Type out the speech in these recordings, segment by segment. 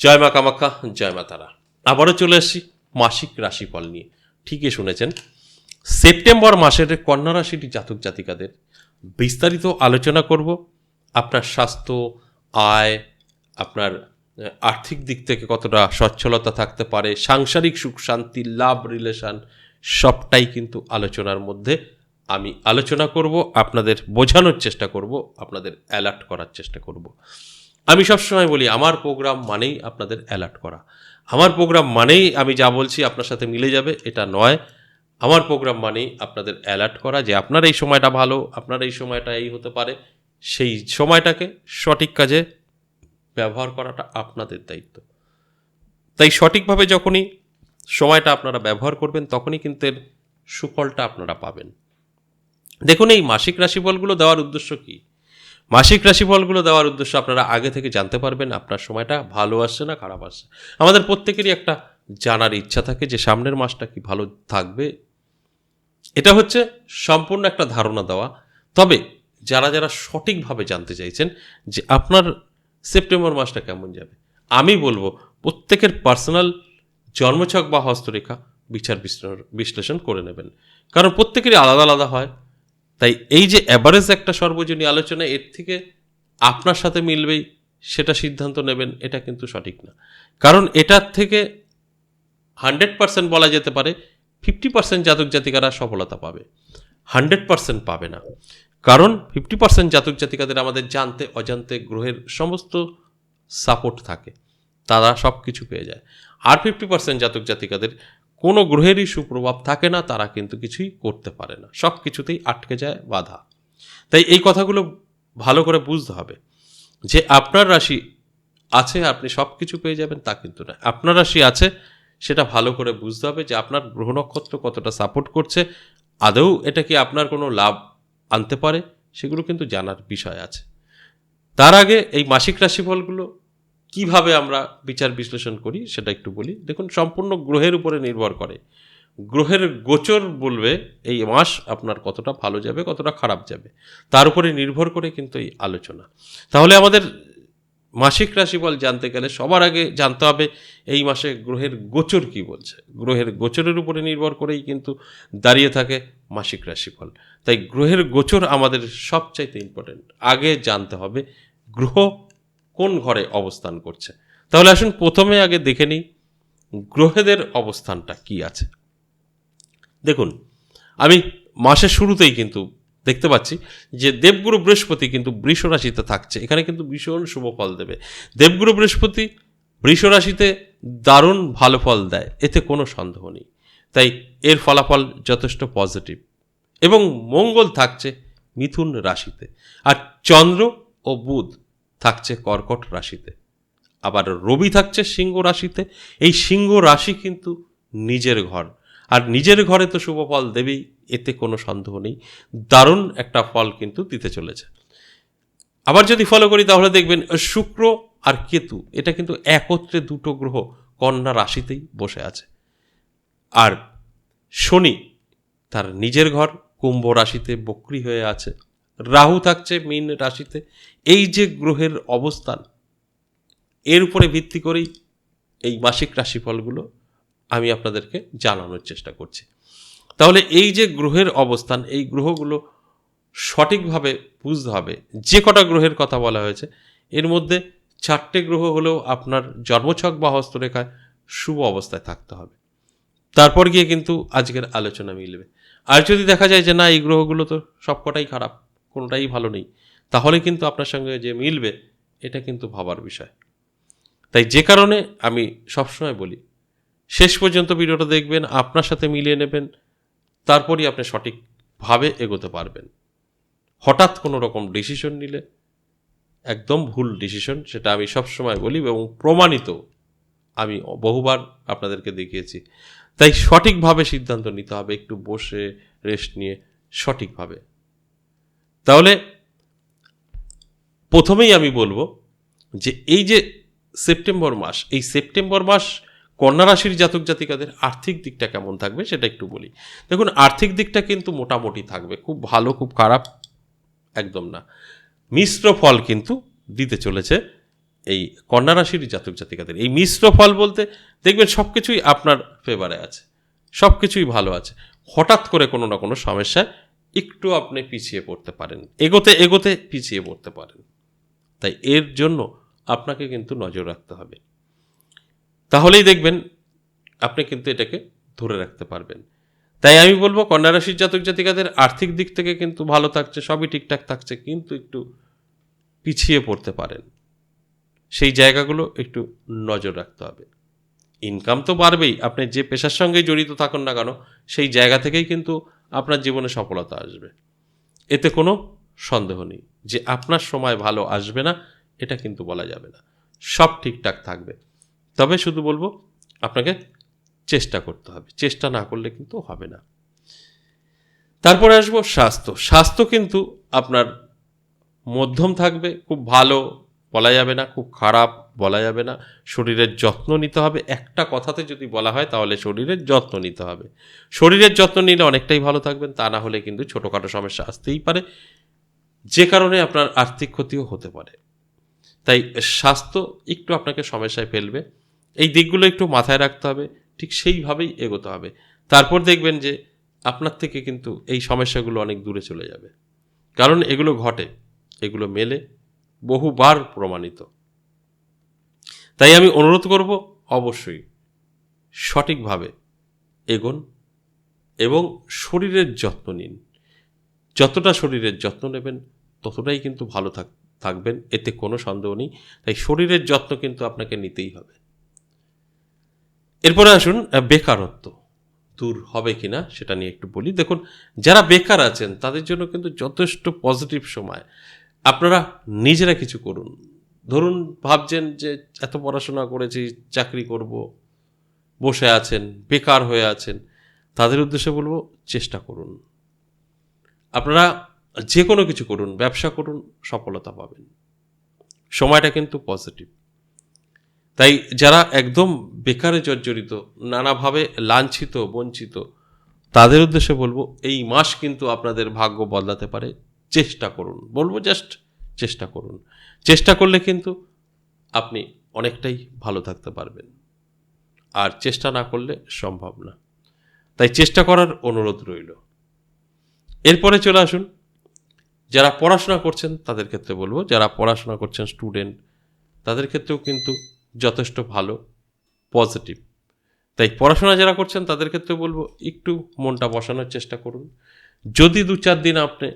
জয় মা কামাখ্যা জয় মা তারা। আবারও চলে আসি মাসিক রাশিফল নিয়ে। ঠিকই শুনেছেন, সেপ্টেম্বর মাসের কন্যা রাশিটি জাতক জাতিকাদের বিস্তারিত আলোচনা করব। আপনার স্বাস্থ্য, আয়, আপনার আর্থিক দিক থেকে কতটা সচ্ছলতা থাকতে পারে, সাংসারিক সুখ, শান্তি, লাভ, রিলেশন, সবটাই কিন্তু আলোচনার মধ্যে আমি আলোচনা করব। আপনাদের বোঝানোর চেষ্টা করব, আপনাদের অ্যালার্ট করার চেষ্টা করব। আমি সবসময় বলি, আমার প্রোগ্রাম মানেই আপনাদের অ্যালার্ট করা। আমার প্রোগ্রাম মানেই আমি যা বলছি আপনার সাথে মিলে যাবে, এটা নয়। আমার প্রোগ্রাম মানেই আপনাদের অ্যালার্ট করা যে আপনার এই সময়টা ভালো, আপনার এই সময়টা এই হতে পারে। সেই সময়টাকে সঠিক কাজে ব্যবহার করাটা আপনাদের দায়িত্ব। তাই সঠিকভাবে যখনই সময়টা আপনারা ব্যবহার করবেন, তখনই কিন্তু এর সুফলটা আপনারা পাবেন। দেখুন, এই মাসিক রাশিফলগুলো দেওয়ার উদ্দেশ্য কী? মাসিক রাশিফলগুলো দেওয়ার উদ্দেশ্য আপনারা আগে থেকে জানতে পারবেন, আপনার সময়টা ভালো আসছে না খারাপ আসছে। আমাদের প্রত্যেকেরই একটা জানার ইচ্ছা থাকে যে সামনের মাসটা কি ভালো থাকবে। এটা হচ্ছে সম্পূর্ণ একটা ধারণা দেওয়া। তবে যারা যারা সঠিকভাবে জানতে চাইছেন যে আপনার সেপ্টেম্বর মাসটা কেমন যাবে, আমি বলব প্রত্যেকের পার্সোনাল জন্মছক বা হস্তরেখা বিচার বিশ্লেষণ- করে নেবেন। কারণ প্রত্যেকেরই আলাদা আলাদা হয়। তাই এই যে অ্যাভারেজ একটা সর্বজনীন আলোচনা, এর থেকে আপনার সাথে মিলবেই সেটা সিদ্ধান্ত নেবেন, এটা কিন্তু সঠিক না। কারণ এটার থেকে হান্ড্রেড পার্সেন্ট বলা যেতে পারে, ফিফটি পার্সেন্ট জাতক জাতিকারা সফলতা পাবে। হান্ড্রেড পার্সেন্ট পাবে না। কারণ ফিফটি পার্সেন্ট জাতক জাতিকাদের আমাদের জানতে, অজান্তে গ্রহের সমস্ত সাপোর্ট থাকে। তারা সব কিছু পেয়ে যায়। আর ফিফটি পার্সেন্ট জাতক জাতিকাদের কোনো গ্রহেরই সুপ্রভাব থাকে না, তারা কিন্তু কিছুই করতে পারে না। সব কিছুতেই আটকে যায় বাধা। তাই এই কথাগুলো ভালো করে বুঝতে হবে যে আপনার রাশি আছে, আপনি সব কিছু পেয়ে যাবেন, তা কিন্তু না আপনার রাশি আছে, সেটা ভালো করে বুঝতে হবে যে আপনার গ্রহ নক্ষত্র কতটা সাপোর্ট করছে। আদৌ এটা কি আপনার কোনো লাভ আনতে পারে, সেগুলো কিন্তু জানার বিষয় আছে। তার আগে এই মাসিক রাশিফলগুলো কীভাবে আমরা বিচার বিশ্লেষণ করি সেটা একটু বলি। দেখুন, সম্পূর্ণ গ্রহের উপরে নির্ভর করে। গ্রহের গোচর বলবে, এই মাস আপনার কতটা ভালো যাবে, কতটা খারাপ যাবে? তার উপরে নির্ভর করে কিন্তু এই আলোচনা। তাহলে আমাদের মাসিক রাশিফল জানতে গেলে সবার আগে জানতে হবে, এই মাসে গ্রহের গোচর কি বলছে? গ্রহের গোচরের উপরে নির্ভর করেই কিন্তু দাঁড়িয়ে থাকে মাসিক রাশিফল। তাই গ্রহের গোচর আমাদের সবচাইতে ইম্পর্টেন্ট আগে জানতে হবে, গ্রহ কোন ঘরে অবস্থান করছে? তাহলে আসুন প্রথমে আগে দেখে নিই গ্রহেদের অবস্থানটা কি আছে। দেখুন, আমি মাসের শুরুতেই কিন্তু দেখতে পাচ্ছি যে দেবগুরু বৃহস্পতি কিন্তু বৃষ রাশিতে থাকছে। এখানে কিন্তু ভীষণ শুভ ফল দেবে। দেবগুরু বৃহস্পতি বৃষ রাশিতে দারুণ ভালো ফল দেয়, এতে কোনো সন্দেহ নেই। তাই এর ফলাফল যথেষ্ট পজিটিভ। এবং মঙ্গল থাকছে মিথুন রাশিতে। আর চন্দ্র ও বুধ থাকছে কর্কট রাশিতে। আবার রবি থাকছে সিংহ রাশিতে। এই সিংহ রাশি কিন্তু নিজের ঘর। আর নিজের ঘরে তো শুভ ফল দেবেই, এতে কোনো সন্দেহ নেই। দারুণ একটা ফল কিন্তু দিতে চলেছে। আবার যদি ফলো করি, তাহলে দেখবেন শুক্র আর কেতু, এটা কিন্তু একত্রে দুটো গ্রহ কন্যা রাশিতেই বসে আছে। আর শনি, তার নিজের ঘর, কুম্ভ রাশিতে বক্রি হয়ে আছে। রাহু থাকছে, মীন রাশিতে। এই যে গ্রহের অবস্থান, এর উপরে ভিত্তি করেই এই মাসিক রাশিফলগুলো আমি আপনাদেরকে জানানোর চেষ্টা করছি। তাহলে এই যে গ্রহের অবস্থান, এই গ্রহগুলো সঠিকভাবে বুঝতে হবে, যে কটা গ্রহের কথা বলা হয়েছে, এর মধ্যে চারটে গ্রহ হলেও আপনার জন্মছক বা হস্তরেখায় শুভ অবস্থায় থাকতে হবে। তারপর গিয়ে কিন্তু আজকের আলোচনা মিলবে। আর যদি দেখা যায় যে না, এই গ্রহগুলো তো সবকটাই খারাপ কোনোটাই ভালো নেই। তাহলে কিন্তু আপনার সঙ্গে যে মিলবে, এটা কিন্তু ভাবার বিষয়। তাই যে কারণে আমি সবসময় বলি, শেষ পর্যন্ত ভিডিওটা দেখবেন, আপনার সাথে মিলিয়ে নেবেন, তারপরই আপনি সঠিকভাবে এগোতে পারবেন। হঠাৎ কোনো রকম ডিসিশন নিলে, একদম ভুল ডিসিশন সেটা আমি সবসময় বলি এবং প্রমাণিত আমি বহুবার আপনাদেরকে দেখিয়েছি। তাই সঠিকভাবে সিদ্ধান্ত নিতে হবে, একটু বসে রেস্ট নিয়ে সঠিকভাবে। তাহলে প্রথমেই আমি বলব যে এই যে সেপ্টেম্বর মাস, এই সেপ্টেম্বর মাস কন্যা রাশির জাতক জাতিকাদের আর্থিক দিকটা কেমন থাকবে সেটা একটু বলি। দেখুন, আর্থিক দিকটা কিন্তু মোটামুটি থাকবে, খুব ভালো, খুব খারাপ একদম না। মিশ্র ফল কিন্তু দিতে চলেছে এই কন্যা রাশির জাতক জাতিকাদের। এই মিশ্র ফল বলতে দেখবেন সব কিছুই আপনার ফেভারে আছে সব কিছুই ভালো আছে। হঠাৎ করে কোনো না কোনো সমস্যায় একটু আপনি পিছিয়ে পড়তে পারেন। এগোতে এগোতে পিছিয়ে পড়তে পারেন। তাই এর জন্য আপনাকে কিন্তু নজর রাখতে হবে। তাহলেই দেখবেন আপনি কিন্তু এটাকে ধরে রাখতে পারবেন। তাই আমি বলব, কন্যা রাশির জাতক জাতিকাদের আর্থিক দিক থেকে কিন্তু ভালো থাকছে, সবই ঠিকঠাক থাকছে, কিন্তু একটু পিছিয়ে পড়তে পারেন। সেই জায়গাগুলো একটু নজর রাখতে হবে। ইনকাম তো বাড়বেই, আপনি যে পেশার সঙ্গে জড়িত থাকুন না কেন, সেই জায়গা থেকেই কিন্তু আপনার জীবনে সফলতা আসবে। এতে কোনো সন্দেহ নেই যে আপনার সময় ভালো আসবে না, এটা কিন্তু বলা যাবে না। সব ঠিকঠাক থাকবে। তবে শুধু বলব, আপনাকে চেষ্টা করতে হবে। চেষ্টা না করলে কিন্তু হবে না। তারপরে আসব স্বাস্থ্য। স্বাস্থ্য কিন্তু আপনার মধ্যম থাকবে, খুব ভালো বলা যাবে না, খুব খারাপ বলা যাবে না। শরীরের যত্ন নিতে হবে। একটা কথাতে যদি বলা হয়, তাহলে শরীরের যত্ন নিতে হবে। শরীরের যত্ন নিলে অনেকটাই ভালো থাকবেন, তা না হলে কিন্তু ছোটোখাটো সমস্যা আসতেই পারে। যে কারণে আপনার আর্থিক ক্ষতিও হতে পারে। তাই স্বাস্থ্য একটু আপনাকে সমস্যায় ফেলবে। এই দিকগুলো একটু মাথায় রাখতে হবে, ঠিক সেইভাবেই এগোতে হবে। তারপর দেখবেন যে আপনার থেকে কিন্তু এই সমস্যাগুলো অনেক দূরে চলে যাবে। কারণ এগুলো ঘটে, এগুলো মেলে। বহুবার প্রমাণিত। তাই আমি অনুরোধ করব, অবশ্যই সঠিকভাবে এগোন এবং শরীরের যত্ন নিন। যতটা শরীরের যত্ন নেবেন, ততটাই কিন্তু ভালো থাক, থাকবেন, এতে কোনো সন্দেহ নেই। তাই শরীরের যত্ন কিন্তু আপনাকে নিতেই হবে। এরপরে আসুন বেকারত্ব। দূর হবে কিনা সেটা নিয়ে একটু বলি। দেখুন, যারা বেকার আছেন, তাদের জন্য কিন্তু যথেষ্ট পজিটিভ সময়। আপনারা নিজেরা কিছু করুন। ধরুন ভাবছেন যে এত পড়াশোনা করেছি, চাকরি করব, বসে আছেন, বেকার হয়ে আছেন, তাদের উদ্দেশ্যে বলব চেষ্টা করুন। আপনারা যে কোনো কিছু করুন, ব্যবসা করুন, সফলতা পাবেন। সময়টা কিন্তু পজিটিভ তাই যারা একদম বেকারে জর্জরিত, নানাভাবে লাঞ্ছিত, বঞ্চিত, তাদের উদ্দেশ্যে বলব এই মাস কিন্তু আপনাদের ভাগ্য বদলাতে পারে। চেষ্টা করুন। বলব জাস্ট চেষ্টা করুন। চেষ্টা করলে কিন্তু আপনি অনেকটাই ভালো থাকতে পারবেন। আর চেষ্টা না করলে সম্ভব না। তাই চেষ্টা করার অনুরোধ রইল। এরপরে চলে আসুন। যারা পড়াশোনা করছেন, তাদের ক্ষেত্রে বলব, যারা পড়াশোনা করছেন স্টুডেন্ট তাদের ক্ষেত্রেও কিন্তু যথেষ্ট ভালো পজিটিভ তাই পড়াশোনা যারা করছেন, তাদের ক্ষেত্রে বলব, একটু মনটা বসানোর চেষ্টা করুন। যদি দু চার দিন আপনি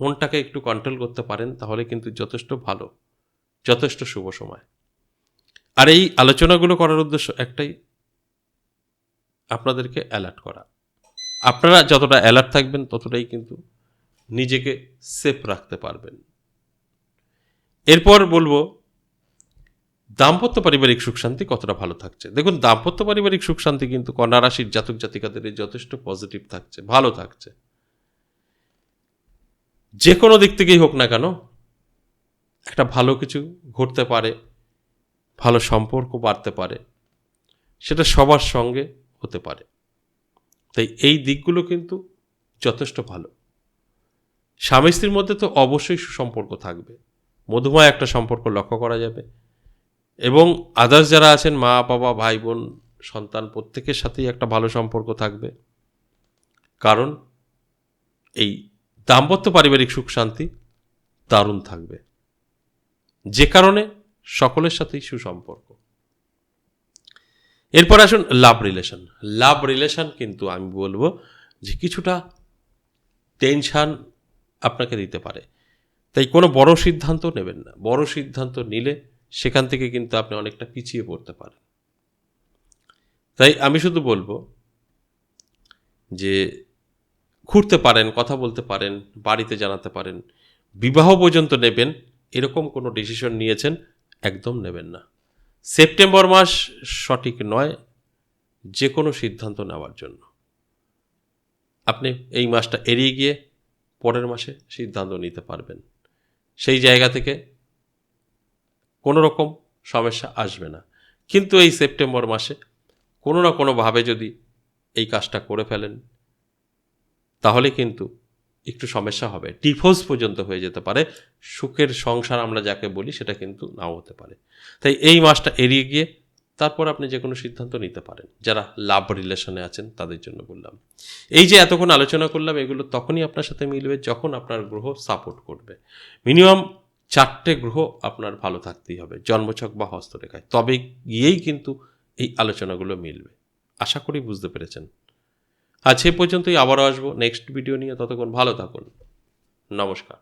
মনটাকে একটু কন্ট্রোল করতে পারেন, তাহলে কিন্তু যথেষ্ট ভালো, যথেষ্ট শুভ সময়। আর এই আলোচনাগুলো করার উদ্দেশ্য একটাই, আপনাদেরকে অ্যালার্ট করা। আপনারা যতটা অ্যালার্ট থাকবেন, ততটাই কিন্তু নিজেকে সেফ রাখতে পারবেন। এরপর বলব, দাম্পত্য পারিবারিক সুখ শান্তি কতটা ভালো থাকছে? দেখুন, দাম্পত্য পারিবারিক সুখ শান্তি কিন্তু কন্যা রাশির জাতক জাতিকাদের যথেষ্ট পজিটিভ থাকছে, ভালো থাকছে। যে কোনো দিক থেকেই হোক না কেন, একটা ভালো কিছু ঘটতে পারে, ভালো সম্পর্ক বাড়তে পারে, সেটা সবার সঙ্গে হতে পারে। তাই এই দিকগুলো কিন্তু যথেষ্ট ভালো। স্বামী স্ত্রীর মধ্যে তো অবশ্যই সুসম্পর্ক থাকবে। মধুময় একটা সম্পর্ক লক্ষ্য করা যাবে। এবং আদার্স যারা আছেন, মা, বাবা, ভাই, বোন, সন্তান, প্রত্যেকের সাথেই একটা ভালো সম্পর্ক থাকবে। কারণ এই দাম্পত্য পারিবারিক সুখ, শান্তি দারুণ থাকবে। যে কারণে সকলের সাথেই সুসম্পর্ক। এরপর আসুন লাভ রিলেশন লাভ রিলেশন কিন্তু আমি বলব যে কিছুটা টেনশান আপনাকে দিতে পারে। তাই কোনো বড় সিদ্ধান্ত নেবেন না। বড় সিদ্ধান্ত নিলে সেখান থেকে কিন্তু আপনি অনেকটা পিছিয়ে পড়তে পারেন। তাই আমি শুধু বলব যে ঘুরতে পারেন, কথা বলতে পারেন, বাড়িতে জানাতে পারেন, বিবাহ পর্যন্ত নেবেন, এরকম কোনো ডিসিশন নিয়েছেন, একদম নেবেন না। সেপ্টেম্বর মাস সঠিক নয় যে কোনো সিদ্ধান্ত নেওয়ার জন্য। আপনি এই মাসটা এড়িয়ে গিয়ে পরের মাসে সিদ্ধান্ত নিতে পারবেন। সেই জায়গা থেকে কোনো রকম সমস্যা আসবে না। কিন্তু এই সেপ্টেম্বর মাসে কোনো না কোনোভাবে যদি এই কাজটা করে ফেলেন তাহলে কিন্তু একটু সমস্যা হবে। ডিভোর্স পর্যন্ত হয়ে যেতে পারে। সুখের সংসার আমরা যাকে বলি, সেটা কিন্তু নাও হতে পারে। তাই এই মাসটা এড়িয়ে গিয়ে তারপর আপনি যে কোনো সিদ্ধান্ত নিতে পারেন। যারা লাভ রিলেশনে আছেন, তাদের জন্য বললাম। এই যে এতক্ষণ আলোচনা করলাম, এগুলো তখনই আপনার সাথে মিলবে যখন আপনার গ্রহ সাপোর্ট করবে। মিনিমাম চারটে গ্রহ আপনার ভালো থাকতেই হবে, জন্মছক বা হস্তরেখায়। তবে গিয়েই কিন্তু এই আলোচনাগুলো মিলবে। আশা করি বুঝতে পেরেছেন। আজ সে পর্যন্তই আবারও আসব নেক্সট ভিডিও নিয়ে। ততক্ষণ ভালো থাকুন। নমস্কার।